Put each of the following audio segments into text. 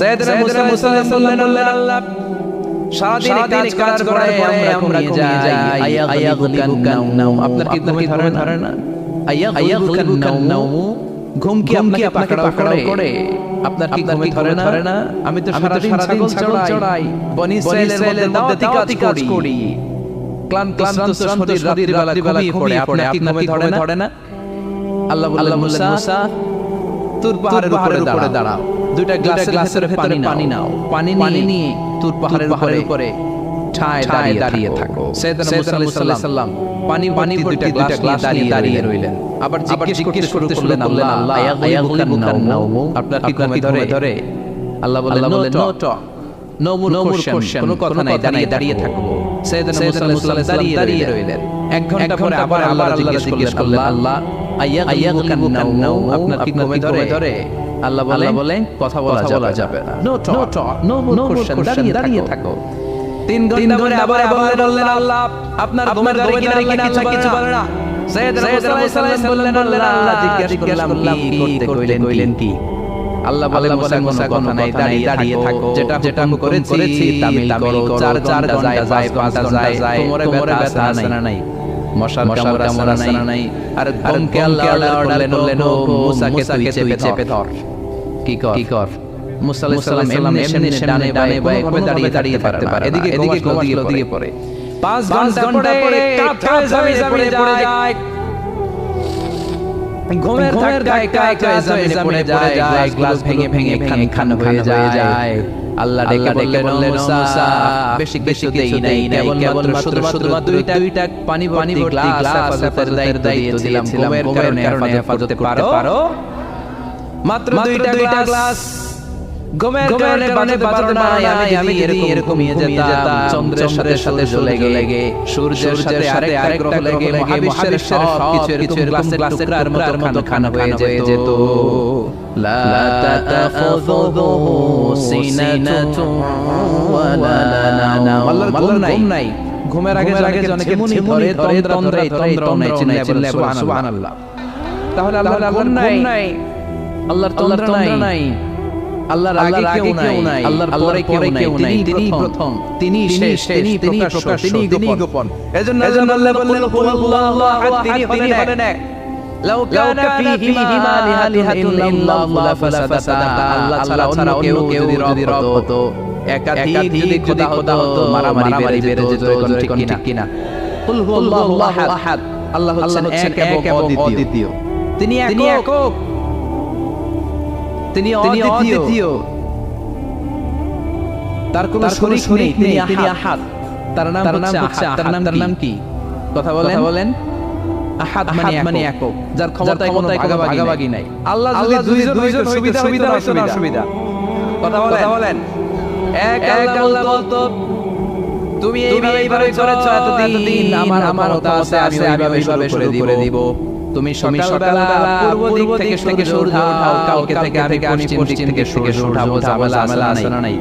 সাইয়েদনা মুসা মুসা সাল্লাল্লাহু আল্লাহ সারাদিন কাজ করার পরে আমরা ঘুমিয়ে যাই। আয়া গুলিবুকান আপনার কি ধরে ধরে না? আয়া গুলিবুকান ঘুম কি আপনাকে পাকড়াও করে? আপনার কি ঘুমে ধরে ধরে না? আমি তো সারাদিন ছাগল চড়াই। বনি ইসরাইলের মধ্যে দাওয়াতি কাজ করি। ক্লান্ত ক্লান্ত শরীর রাত্রিবেলা ঘুমিয়ে পড়ে। আপনার কি ঘুমে ধরে না? আল্লাহ বললেন মুসা তুর পাহাড়ের উপরে দাঁড়াও। দুইটা গ্লাসের গ্লাসের ভেতরে পানি নাও। পানি পানি নিয়ে তুর পাহাড়ের উপরে উপরে ঠায় দাঁড়িয়ে দাঁড়িয়ে থাকো। সাইয়েদনা মুসা আলাইহিস সালাম পানি পানি দুইটা দুইটা গ্লাস দাঁড়িয়ে দাঁড়িয়ে রইলেন। আবার জিজ্ঞেস করতে করলেন আল্লাহ আয়া গুলিবুকান নাওম আপনার কি ঘুমে ধরে? ধরে? আল্লাহ বললেন no talk no more question কোনো কথা নাই দাঁড়িয়ে দাঁড়িয়ে থাকব সাইয়েদনা মুসা আলাইহিস সালাম দাঁড়িয়ে রইলেন। এক ঘণ্টা পরে আবার আল্লাহ জিজ্ঞেস করলেন আল্লাহ আয়া আয়া নাওম আপনার কি ঘুমে ধরে ধরে আল্লাহ বলে বলে কথা বলা যাবে না। No. Talk no more question দাঁড়িয়ে থাকো। তিন ঘণ্টা পরে আবার আবার বললেন আল্লাহ আপনার ঘুমের ধরে কিনা কিনা কিছু বলে না। সাইয়েদনা মুসা আলাইহিস সালাম বললেন আল্লাহ জিজ্ঞেস করলাম কি করতে কইলেন কইলেন কি? আল্লাহ বলে মুসা মুসা কথা নাই দাঁড়িয়ে দাঁড়িয়ে থাকো যেটা যেটা আমি করেছি তামিল করো চার চার ঘণ্টা যায় পাঁচ যায় তোমারে ব্যথা আছে না নাই মশার কামড় কামড় আছে না নাই। আর গমকে আল্লাহ অর্ডার করলেন ও মুসাকে তুই চেপে চেপে ধর কি কর? কি কর? মুসা আলাইহিস সালাম এমনি এমনি ডানে ডানে বায়ে ভাবে দাঁড়িয়ে দাঁড়িয়ে থাকতে পারে এদিকে এদিকে ঘুমাস ওদিকে পড়ে। পাঁচ ঘণ্টা পরে যায়। ঘুমের গায়ে গায়ে গায়ে জমিনে পড়ে যায় গ্লাস ভেঙে ভেঙে খান খান হয়ে যায়। আল্লাহ ডেকে ডেকে বললেন মুসা বেশি বেশি দেই নাই। কেবল কেবল শুধু শুধু দুইটা দুইটা পানি পানি গ্লাস হেফাজতের দায়িত্ব দিয়েছিলাম। ঘুমের কারণে হেফাজত করতে পারো। মাত্র দুইটা গ্লাস ঘুমের কারণে বাঁচাতে পারো না আমি আমি এরকম এরকম নিয়ে যেতাম চন্দ্রের সাথে সাথে জ্বলে লেগে সূর্যের সাথে আরেক আরেক গ্রহ লেগে মহাবিশ্বের সব কিছু এরকম গ্লাসের টুকরার মতো খানা হয়ে যেত। লা তাতাখুযুহু সিনাতুন ওয়ালা নাওম আল্লাহর ঘুম নাই। ঘুমের আগে আগে অনেকে মুনি ধরে তন্দ্রে তন্দ্রে তন্দ্রে চিল্লায় চিল্লায় সুবহানাল্লাহ। তাহলে আল্লাহর ঘুম নাই। আল্লাহর তন্দ্র নাই। আল্লাহর আগে কেউ নাই। আল্লাহর পরে কেউ নাই। তিনি প্রথম। তিনি শেষ। তিনি প্রকাশ তিনি গোপন। এজন্য এজন্য আল্লাহ বললেন কুল আল্লাহু আহাদ তিনি হলেন এক। লাউ কানা ফীহিমা আলিহাতুন ইল্লাল্লাহ লাফাসাদাতা আল্লাহ ছাড়া অন্য কেউ যদি রব হতো। একাধিক যদি খোদা হতো মারামারি বেড়ে যেত এখন ঠিক কিনা। কুল হুয়াল্লাহু আহাদ। আল্লাহ হচ্ছেন এক এবং অদ্বিতীয়। তিনি একক তিনি অদ্বিতীয়। তার কোনো শরীক নেই তিনি আহাদ। তার নাম হচ্ছে আহাদ। তার নাম কি? কথা বলেন। বলেন। আহাদ মানে একক। যার ক্ষমতায় কোনো ভাগাভাগি নাই। আল্লাহ যদি দুইজন সুবিধা সুবিধা অসুবিধা। কথা বলেন। বলেন। এক আল্লাহ বলতো তুমি এইভাবে এইভাবে করেছ এতদিন আমার আমার আছে আমি এইভাবে এইভাবে করে দিব। তুমি সকালবেলা পূর্ব দিক থেকে থেকে সূর্য উঠাও কালকে থেকে আমি পশ্চিম দিক থেকে সূর্য উঠাবো ঝামেলা ঝামেলা আছে নাই।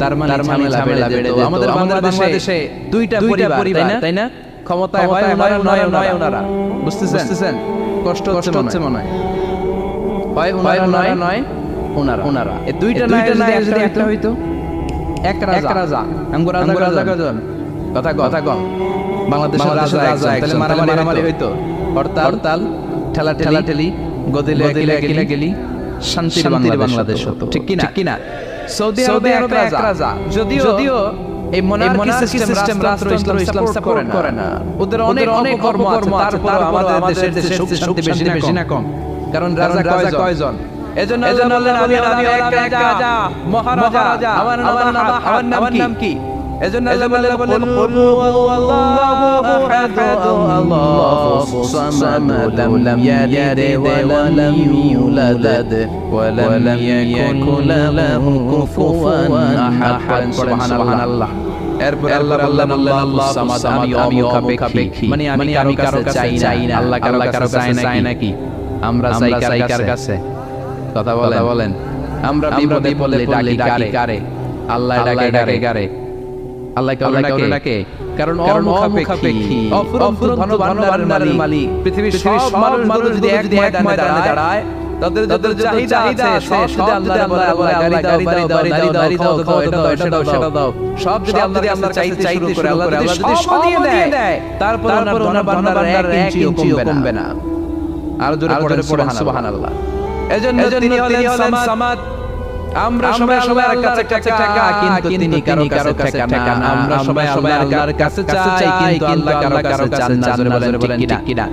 তার মানে ঝামেলা ঝামেলা বেড়ে যেত। আমাদের বাংলাদেশে দুইটা পরিবার তাই না? ক্ষমতায় হয় নয় নয় নয় ওনারা বুঝতেছেন? কষ্ট হচ্ছে মনে হয়। হয়। ওনারা নয় নয় ওনারা ওনারা এই দুইটা নয় যদি একটা হইতো? এক রাজা। এক রাজা। কথা কথা কম। বাংলাদেশের রাজা তাহলে মারামারি হইতো হরতাল ঠেলা ঠেলা ঠেলি গদিলে গিলে গিলে গেলি শান্তির বাংলাদেশ হতো। ঠিক কিনা? কিনা? সৌদি আরবে এক রাজা। যদিও যদিও এই মনার্কি সিস্টেম রাষ্ট্র ইসলাম ইসলাম সাপোর্ট করে না। ওদের অনেক অনেক কর্ম কর্ম তারপর আমাদের দেশে সুখ শান্তি বেশি বেশি না কম। কারণ রাজা কয়জন? এজন্য এজন্য আমি আমি এক রাজা মহারাজা আমার নাম আমার নাম কি? এজন্য আল্লাহ বললেন কুল হুয়াল্লাহু আহাদ আল্লাহু সামাদ লাম ইয়ালিদ ওয়া লাম ইউলাদ ওয়া লাম ইয়াকুন লাহু কুফুয়ান আহাদ. সুবহানাল্লাহ। এরপর আল্লাহ বললেন আল্লাহ সামাদ আমি অমুখাপেক্ষী মানে আমি আমি কারও কাছে চাই না। আল্লাহ কারও কারও চাই নাকি? আমরা চাই কার কাছে? কথা বলেন। বলেন। আমরা বিপদে পড়লে ডাকি কারে? আল্লাহ ডাকে ডাকে কারে? আল্লাহ কাউকে ডাকে কারণ অমুখাপেক্ষী অফুরন্ত ধনভান্ডারের মালিক। পৃথিবীর সব মানুষ যদি এক ময়দানে দাঁড়ায় তাদের যাদের চাহিদা আছে সব যদি আল্লাহ বলে আল্লাহ গাড়ি দাও বাড়ি দাও বাড়ি দাও বাড়ি দাও এটা দাও এটা দাও সেটা দাও। সব যদি আল্লাহর কাছে চাইতে চাইতে করে আল্লাহ যদি সব দিয়ে দেয় তারপর ওনার ওনার বান্দার এক ইঞ্চিও কমবে না। আর জোরে পড়ে পড়ে সুবহানাল্লাহ। এজন্য তিনি হলেন সামাদ। আমরা সবাই সবার কাছে কাছে টাকা কিন্তু তিনি কারও কারও কাছে টাকা না। আমরা সবাই সবাই আল্লাহর কাছে চাই কিন্তু আল্লাহ কারও কারও চান না জোরে বলেন ঠিক কিনা।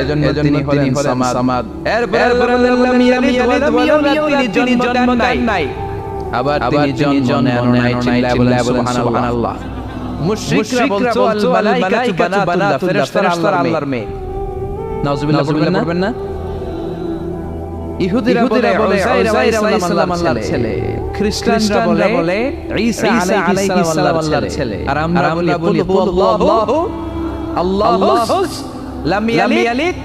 এজন্য তিনি হলেন সামাদ। এরপর বলেন ইয়ালিদ ওয়া লাম তিনি জন্ম দেন নাই। আবার তিনি জন্ম নেন নাই চিল্লায় বলেন সুবহানাল্লাহ। মুশরিকরা বলতো আল মালাইকাতু বানাতুল্লাহ ফেরেশতারা আল্লাহর মেয়ে। নাউজুবিল্লাহ বলবেন না? ইহুদিরা বলে উযাইর আলাইহিস সালাম আল্লাহর ছেলে। খ্রিস্টানরা বলে ঈসা আলাইহিস সালাম ছেলে। আর আমরা বলি আল্লাহু আল্লাহু লাম ইয়ালিদ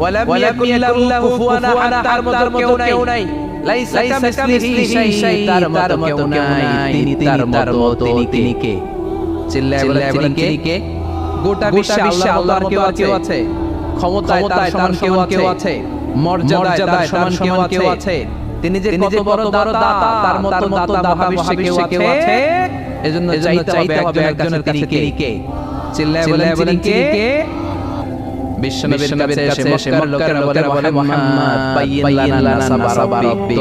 ওয়া লাম ইয়াকুল লাহু কুফুয়ান আহাদ তার মতো কেউ নাই। লাইসা কামিসলিহি শাই তার মতো কেউ নাই। তিনি তার মতো তিনি কে? চিল্লায় বলে তিনি কে গোটা বিশ্বে আল্লাহর কেউ আছে। ক্ষমতায় তার সমান কেউ আছে। মর্যাদায় সমান কেউ আছে। তিনি যে কত বড় দাতা তার মতো দাতা মহাবিশ্বে কেউ আছে? এজন্য চাইতে হবে একজনের কাছে তিনি কে? চিল্লায় বলে তিনি কে? বিশ্বনবীর কাছে এসে মক্কার লোকেরা বলে মুহাম্মদ বাইয়িন লানা সাবা রাব্বি।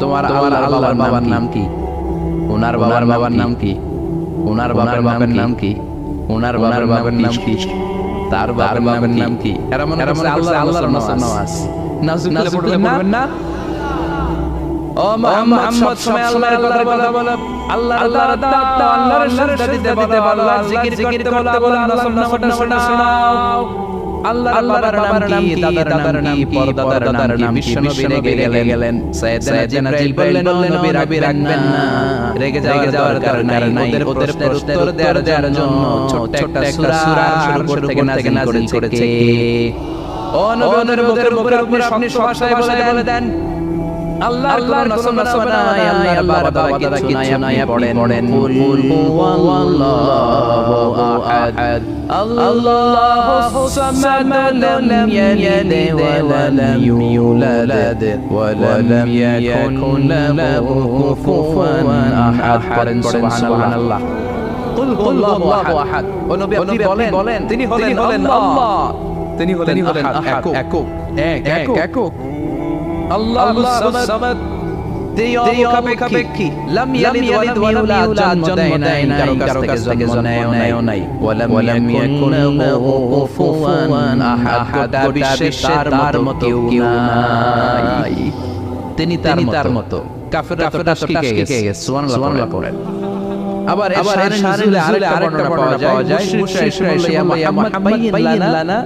তোমার আল্লাহর বাবার নাম কি? ওনার বাবার বাবার নাম কি? ওনার বাবার বাবার নাম কি? ওনার বাবার বাবার নাম কি? তার বাবার নাম কি? এরা মনে করছে আল্লাহ আল্লাহর নামাজ নাজুবিল্লাহ পড়বেন না? ও মুহাম্মদ সময় আল্লাহর কথা বলো আল্লাহ আল্লাহর দাওয়াত আল্লাহর সাথে দিতে দিতে বলো আল্লাহ জিকির করতে বলো আল্লাহ নামটা শোনাও আল্লাহর বাবার নাম কি দাদার নাম কি পরদাদার নাম কি বিশ্বনবী রেগে গেলেন। সাইয়েদনা জিবরাইল বললেন নবী রাখবেন না। রেগে যাওয়ার কারণ নাই। ওদের উত্তর দেওয়ার জন্য ছোট্ট একটা সূরা শুরু করতে থেকে নাজিল করেছে। ও নবী ওদের মুখের উপর আপনি সবাই বলে দেন আল্লাহর কোন নাম শোনায় আল্লাহর বাবা দাদা কি শোনায় আপনি পড়েন। কুল হুয়াল্লাহু আহাদ। আল্লাহু সামাদ লাম ইয়ালিদ ওয়া লাম ইউলাদ ওয়া লাম ইয়াকুন লাহু কুফুয়ান আহাদ পড়েন সুবহানাল্লাহ। কুল হুয়াল্লাহু আহাদ। ও নবী আপনি বলেন তিনি হলেন আল্লাহ। তিনি হলেন আহাদ একক। এক এক একক। আল্লাহ সামাদ দেয়কাপেক্ষী লাম ইয়ালিদ ওয়া লাম ইউলাদ জন্ম দেয় নাই কারও কাছ থেকে জন্ম নেয় নাই ওয়া ইয়াকুন লাহু কুফুয়ান আহাদ গোটা বিশ্বে তার মতো কেউ নাই। তিনি তার মতো। কাফেররা তো তাসকিকে গেছে। সুবহানাল্লাহ পড়েন। আবার আবার এর শানে আরেকটা পাওয়া যায়। ইয়া মুহাম্মদ বাইয়িন লানা?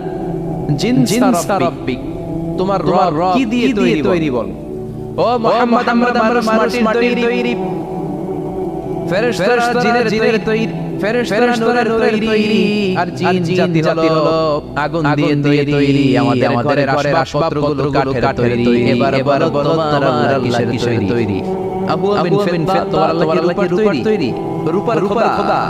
তোমার রব কি দিয়ে তৈরি বল? ও মোহাম্মদ আমরা আমরা মাটির তৈরি। ফেরেশতারা জিনের জিনের তৈরি। ফেরেশতারা নূরের তৈরি। আর জিন জাতি হলো আগুন দিয়ে দিয়ে তৈরি। আমাদের আমাদের ঘরের আসবাবগুলো কাঠের তৈরি। এবার এবার তোমার আল্লাহ কিসের তৈরি? আবু আমিন ফিত্তা তোমার আল্লাহ কি রূপার তৈরি। রূপার খোদা।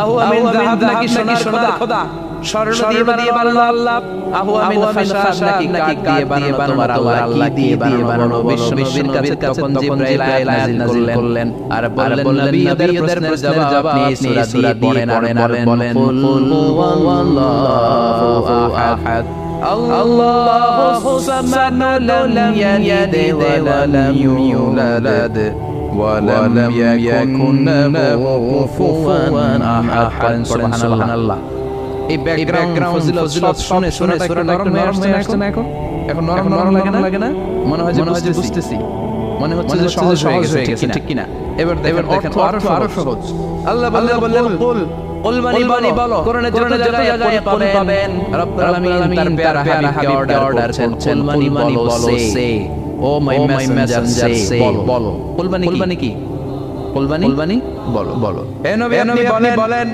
আহু আমিন নাকি সোনার খোদা? স্বর্ণ দিয়ে বানিয়ে বানানো আল্লাহ আহু আমিন ফাসাদ নাকি নাকি কাঠ দিয়ে বানানো তোমার আল্লাহ দিয়ে দিয়ে বানানো বিশ্ব নবীর কাছে তখন জিবরাইল নাজিল করলেন আর বললেন নবী ওদের প্রশ্নের জবাব আপনি সূরা দিয়ে পড়েন আর বলেন কুল হুয়াল্লাহু আহাদ الله الصمد لم يلد ولم يولد ولم يكن له كفوا احد سبحان الله এই ব্যাকগ্রাউন্ড ফজিলত শুনে শুনে সূরা নরম নরম হয়ে আসছে না এখন? এখন নরম নরম লাগে না? লাগে না? মনে হয় যে বুঝতেছি। মনে হচ্ছে যে সহজ হয়ে গেছে ঠিক কিনা? এবার এবার দেখেন আরও আরও সহজ। আল্লাহ বললেন কুল কুল মানি বানি বলো কোরআনে যত জায়গায় কোন পাবেন রব্বুল আলামিন তার প্যারা হাবিবকে অর্ডার করছেন মানি মানি বলো সে। ও মাই মেসেঞ্জার সে বলো। কুল মানি কি? কুল মানি বলো বলো। হে নবী আপনি বলেন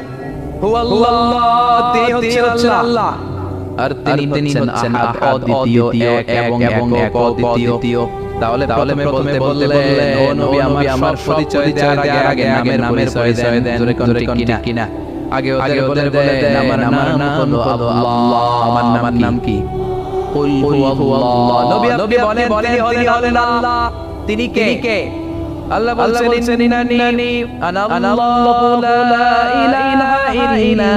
আল্লাহ। আর তিনি হচ্ছেন আহাদ অদ্বিতীয় এবং এবং এক অদ্বিতীয় তাহলে তাহলে প্রথমে বললেন ও নবী আমার আমার পরিচয় দেওয়ার আগে আগে নামের নামের পরিচয় দেন জোরে কোন কিনা কিনা। আগে ওদের বলে দেন আমার নাম হলো আল্লাহ আমার নাম নাম কি? কুল হুয়াল্লাহ। নবী আপনি বলেন বলেন হলেন আল্লাহ। তিনি কে? কে? আল্লাহ বলছেন ইন্নানি আনা আল্লাহু লা ইলাহা ইল্লা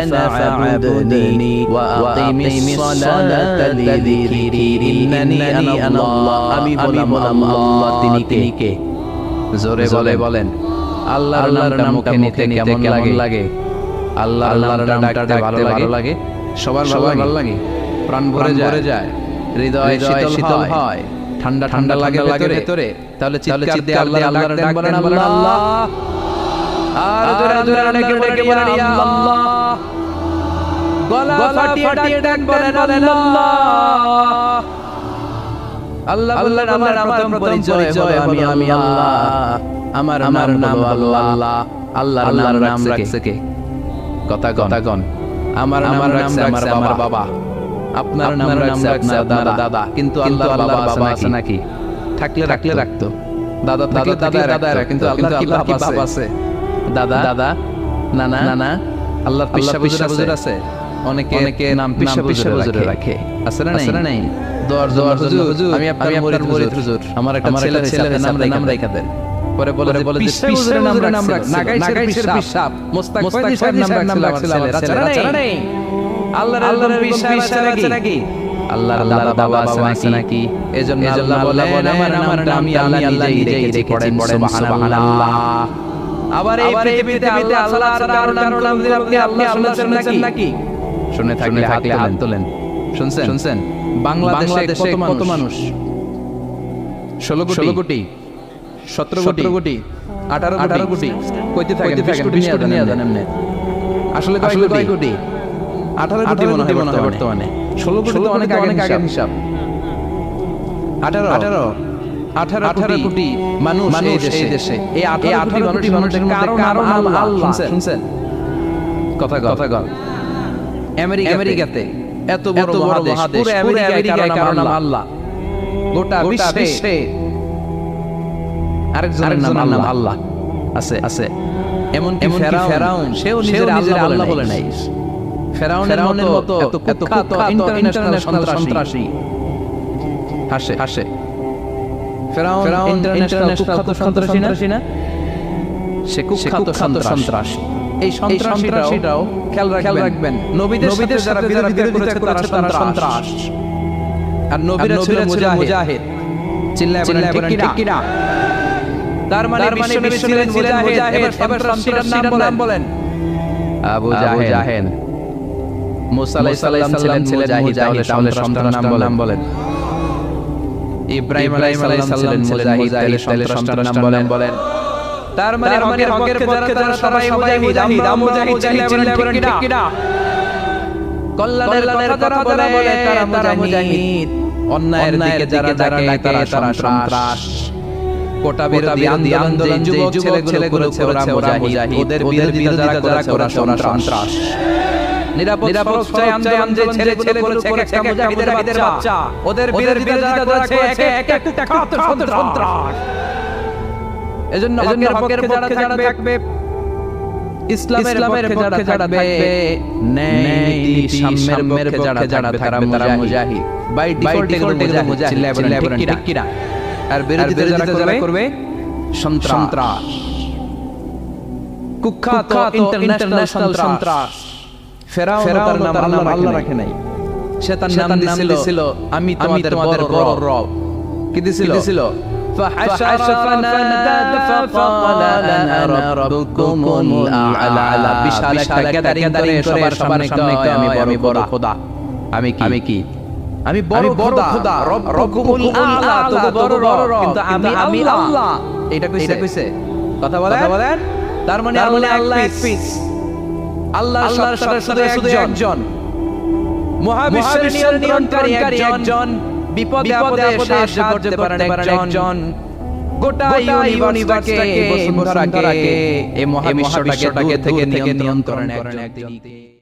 আনা ফা'বুদনি ওয়া আকিমিস সালাতা লিযিকরি ইন্নানি আনা আল্লাহ. আমি বললাম আল্লাহ তিনি কে? জোরে বলে বলেন। আল্লাহর নামটা মুখে নিতে কেমন লাগে? আল্লাহ আল্লাহর নামটা ভালো লাগে? সবার ভালো লাগে? প্রাণ ভরে ভরে যায়। হৃদয় শীতল হয়। ঠান্ডা ঠান্ডা লাগে লাগে ভেতরে তাহলে চিৎকার দিয়ে আল্লাহ আল্লাহর ডাক বলেন আল্লাহ। আর জোরে জোরে ডেকে ডেকে বলেন ইয়া আল্লাহ। গলা ফাটিয়ে ডাক বলেন আল্লাহ। আল্লাহ বললেন আমার প্রথম পরিচয় জয় আমি আমি আল্লাহ। আমার আমার নাম আল্লাহ। আল্লাহ। আল্লাহর নাম রাখছে কে? কথা কথা গন আমার আমার নাম রাখছে আমার বাবা। আপনার নাম রাখছে আপনার দাদা। দাদা। কিন্তু আল্লাহ বাবা বাবা আছে নাকি? থাকলে রাখলে রাখতো। দাদা থাকলে দাদা দাদা কিন্তু আল্লাহ কি বাপ আছে? দাদা? দাদা? নানা? নানা? আল্লাহ পিসা পিসা বুজুর আছে? অনেকে অনেকে নাম পিসা পিসা বুজুর রাখে। আছে না নাই? নাই? দর দর হুজুর আমি আপনার মুরিদ হুজুর। আমার একটা ছেলে ছেলে নাম নাম রাখা দেন। পরে বলে বলে যে নাম নাম রাখছে নাগাইছের পিসাব মোস্তাক মোস্তাক সাহেব নাম রাখছিল আমার ছেলে রাখছে নাই আল্লাহর আল্লাহর পিসা আছে নাকি আল্লাহর আল্লাহর বাবা আছে নাকি এজন্য আল্লাহ বলে আমার আমার আমি আল্লাহ নিজেই রেখেছি পড়েন সুবহানাল্লাহ। আবার এই পৃথিবীতে আল্লাহ ছাড়া নাম দিয়ে আপনি আল্লাহ শুনেছেন নাকি? শুনে থাকলে থাকলে হাত তোলেন। শুনছেন শুনছেন? বাংলাদেশে কত মানুষ? ষোলো কোটি কোটি। সতেরো কোটি। আঠারো আঠারো কোটি। কইতে থাকেন বিশ কোটি নিয়ে যান এমনি। আসলে আসলে কয় কোটি? আঠারো কোটি মনে হয় মনে হয় বর্তমানে ষোলো কোটি তো অনেক অনেক আগের হিসাব। আঠারো। আঠারো। আঠারো আঠারো কোটি মানুষ এই দেশে। এই আঠারো কোটি মানুষের কারও নাম আল্লাহ। শুনছেন? কথা কথা আমেরিকা আমেরিকাতে। এত বড় মহাদেশ। পুরো আমেরিকায় কারও নাম আল্লাহ। গোটা বিশ্বে। আরেকজনের নাম আল্লাহ। আল্লাহ। আছে আছে। এমন কি ফেরাউন সেও নিজের আল্লাহ বলে নাই। ফেরাউনের মতো এত কুখ্যাত ইন্টারন্যাশনাল সন্ত্রাসী। হাসে হাসে। ফেরাউন ইন্টারন্যাশনাল কুখ্যাত সন্ত্রাসী না? সে কুখ্যাত সন্ত্রাসী। এই সন্ত্রাসীরাও খেয়াল খেয়াল রাখবেন। নবীদের নবীদের যারা বিরোধিতা করেছে তারা সন্ত্রাস। আর নবীরা ছিল মুজাহিদ। চিল্লায় বলেন ঠিক কিনা তার মানে বিশ্ব নবী ছিলেন মুজাহিদ। এবার এবার নাম বলেন। আবু জাহেল মুসা আলাইহিস সালাম ছিলেন মুজাহিদ তাহলে সন্ত্রাসীর নাম বলেন। ইব্রাহিম আলাইহিস সালাম ছিলেন মুজাহিদ তাহলে সন্ত্রাসীর নাম বলেন। বলেন। তার মানে হকের হকের পক্ষে যারা সবাই মুজাহিদ আমরা মুজাহিদ চিল্লায় বলেন ঠিক কিনা কল্যাণের কথা যারা বলে তারা মুজাহিদ। অন্যায়ের দিকে যারা যারা তারা সন্ত্রাস। কোটা বিরোধী আন্দোলন যে যুবক ছেলেগুলো করেছে ওরা মুজাহিদ ওদের বিরোধিতা যারা করেছে ওরা সন্ত্রাস। এজন্য যারা থাকবে ইসলামের পক্ষে যারা থাকবে নীতি সাম্যের পক্ষে যারা থাকবে তারা মুজাহিদ। বাই ডিফল্ট এগুলো মুজাহিদ চিল্লায় বলেন ঠিক কিনা? আর বিরোধিতা যারা করবে? সন্ত্রাস। কুখ্যাত ইন্টারন্যাশনাল সন্ত্রাস। ফেরাও তার নাম আল্লাহ রাখে নাই। সে তার নাম দিছিল। আমি তোমাদের বড় রব। কি দিছিল? আমি বড় আমি কি? আমি বড় বড় খোদা রব্বুকুল আলা তো বড় বড় কিন্তু আমি আমি আল্লাহ। এটা কইছে? এটা কইছে? কথা বলেন? কথা বলেন? তার মানে আল্লাহ এক পিস আল্লাহ আল্লাহর সাথে শুধু শুধু একজন। মহাবিশ্বের নিয়ন্ত্রণকারী একজন। বিপদে আপদে সাহায্য করতে পারেন একজন। গোটা ইউনিভার্সটাকে বসুন্ধরাকে। এই মহাবিশ্বটাকে থেকে নিয়ন্ত্রণ একজন